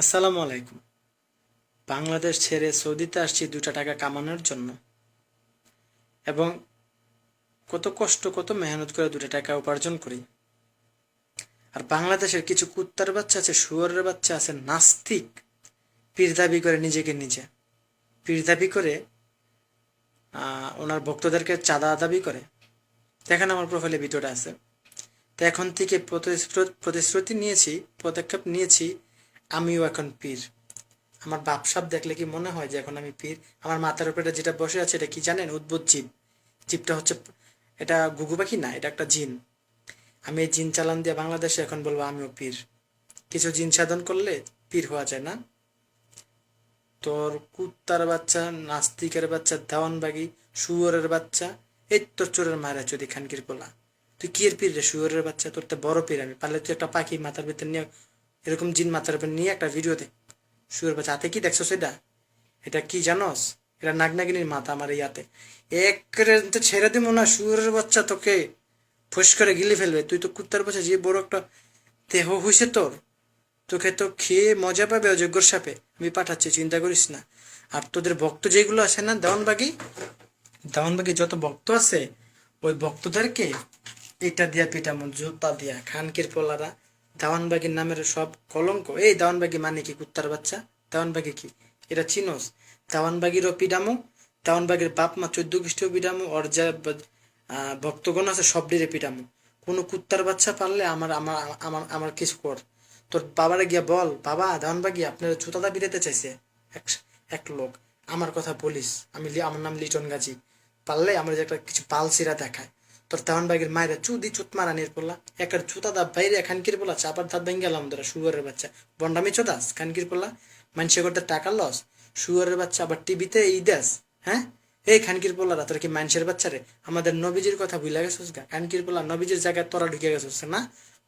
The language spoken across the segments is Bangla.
আসসালামু আলাইকুম। বাংলাদেশ ছেড়ে সৌদিতে আসছি দুটা টাকা কামানোর জন্য। এবং কত কষ্ট, কত মেহনত করে দুটা টাকা উপার্জন করি। আর বাংলাদেশের কিছু কুত্তার বাচ্চা আছে, শুয়ারের বাচ্চা আছে, নাস্তিক। পীর দাবি করে নিজেকে নিজে। পীর দাবি করে ওনার ভক্তদেরকে চাঁদা দাবি করে। দেখেন আমার প্রোফাইলে ভিডিওটা আছে। তো এখন থেকে প্রতিশ্রুতি নিয়েছি, পদক্ষেপ নিয়েছি আমিও এখন পীর। আমার বাপসাপ দেখলে কি মনে হয় যে এখন আমি পীর? আমার মাথার উপরে যেটা বসে আছে, এটা কি জানেন? উদ্ভুত জীব। জীবটা হচ্ছে এটা গুগু পাখি না, এটা একটা জিন। আমি এই জিন চালান দিয়ে বাংলাদেশে এখন বলব আমিও পীর। কিছু জিন সাধন করলে পীর হওয়া যায় না? তোর কুত্তার বাচ্চা, নাস্তিকের বাচ্চা, দেওয়ানবাগি, শুয়োরের বাচ্চা, এই তোর চোরের মায়েরা চোদি খানকির পোলা। তুই কি এর পীর রে? শুয়োরের বাচ্চা, তোর তো বড় পীর আমি। পারলে তুই একটা পাখি মাথার ভিতর নিয়ে এরকম জিন মাথার উপর নিয়ে একটা ভিডিও দে শুয়োর বাচ্চা হাতে কি দেখছ সেটা? এটা কি জানোস? এটা নাগনাগিনীর মাথা আমার এই হাতে। তো ছেড়ে দিব না শুয়োরের বাচ্চা তোকে। ফুস করে গিলে ফেলবে। তুই তো কুত্তার বাচ্চা, যে বড় একটা দেহ হইছে তোর। তোকে তো খেয়ে মজা পাবে অযোগ্যর সাপে। আমি পাঠাচ্ছি, চিন্তা করিস না। আর তোদের ভক্ত যেগুলো আছে না, দেওয়ানবাগি? দেওয়ানবাগি যত ভক্ত আছে, ওই ভক্তদেরকে এটা দিয়া পিটামো জুতা দিয়া, খানকির পোলারা দেওয়ানবাগির নামের সব কলঙ্ক। এই দেওয়ানবাগি মানে কি কুত্তার বাচ্চা? দেওয়ানবাগি কি? এটা চিনোস। দেওয়ানবাগিরও পিডামো, দেওয়ানবাগির বাপ মা চোদ্দ খ্রিস্টীয় পিডামো, ওর যা ভক্তগণ আছে সব ডিরে পিডামো। কোনো কুত্তার বাচ্চা পারলে আমার আমার আমার আমার কিছু কর। তোর বাবারে গিয়া বল, বাবা, দেওয়ানবাগি, আপনার জুতাটা বিরাতে চাইছে? এক এক লোক, আমার কথা বলিস, আমি আমার নাম লিটন গাজী। পারলে আমার একটা কিছু পালসিরা দেখায়। তোর দেওয়ানবাগির মায়েরা চুদি চুত মারানির পড়লা। একটা জুতা দা বাইরে খানকির পোলা চাপার দাঁত ভেঙে গেলাম তোরা সুগারের বাচ্চা। বন্ডামি চোদাস খানকির পোলা মানুষে করতে টাকা লস সুগারের বাচ্চা আবার টিভিতে এই দেশ হ্যাঁ? এই খানকির পোলারা তোর কি মানুষের বাচ্চা রে? আমাদের নবীজির কথা ভুলে গেছিস গা? খানকির পোলা নবীজির জায়গায় তোরা ঢুকে গেছিস, না?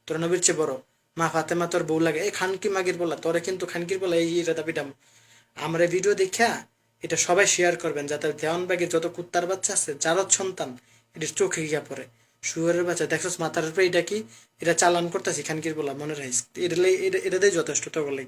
তোর নবীর চেয়ে বড়। মা ফাতেমা তোর বউ লাগে। এই খানকি মাগির পোলা তোরে কিন্তু খানকির পোলা এই দাবিটাম আমরা ভিডিও দেখা এটা সবাই শেয়ার করবেন, যাতে দেওয়ানবাগের যত কুত্তার বাচ্চা আছে, যারও সন্তান এটা চোখে গিয়া পড়ে। শুয়ারের বাচ্চা, দেখছস মাথার উপরে এটা কি? এটা চালান করতেছি, খানকির বলা, মনে রাখিস। এটা এটা এটাতেই যথেষ্ট তো বলে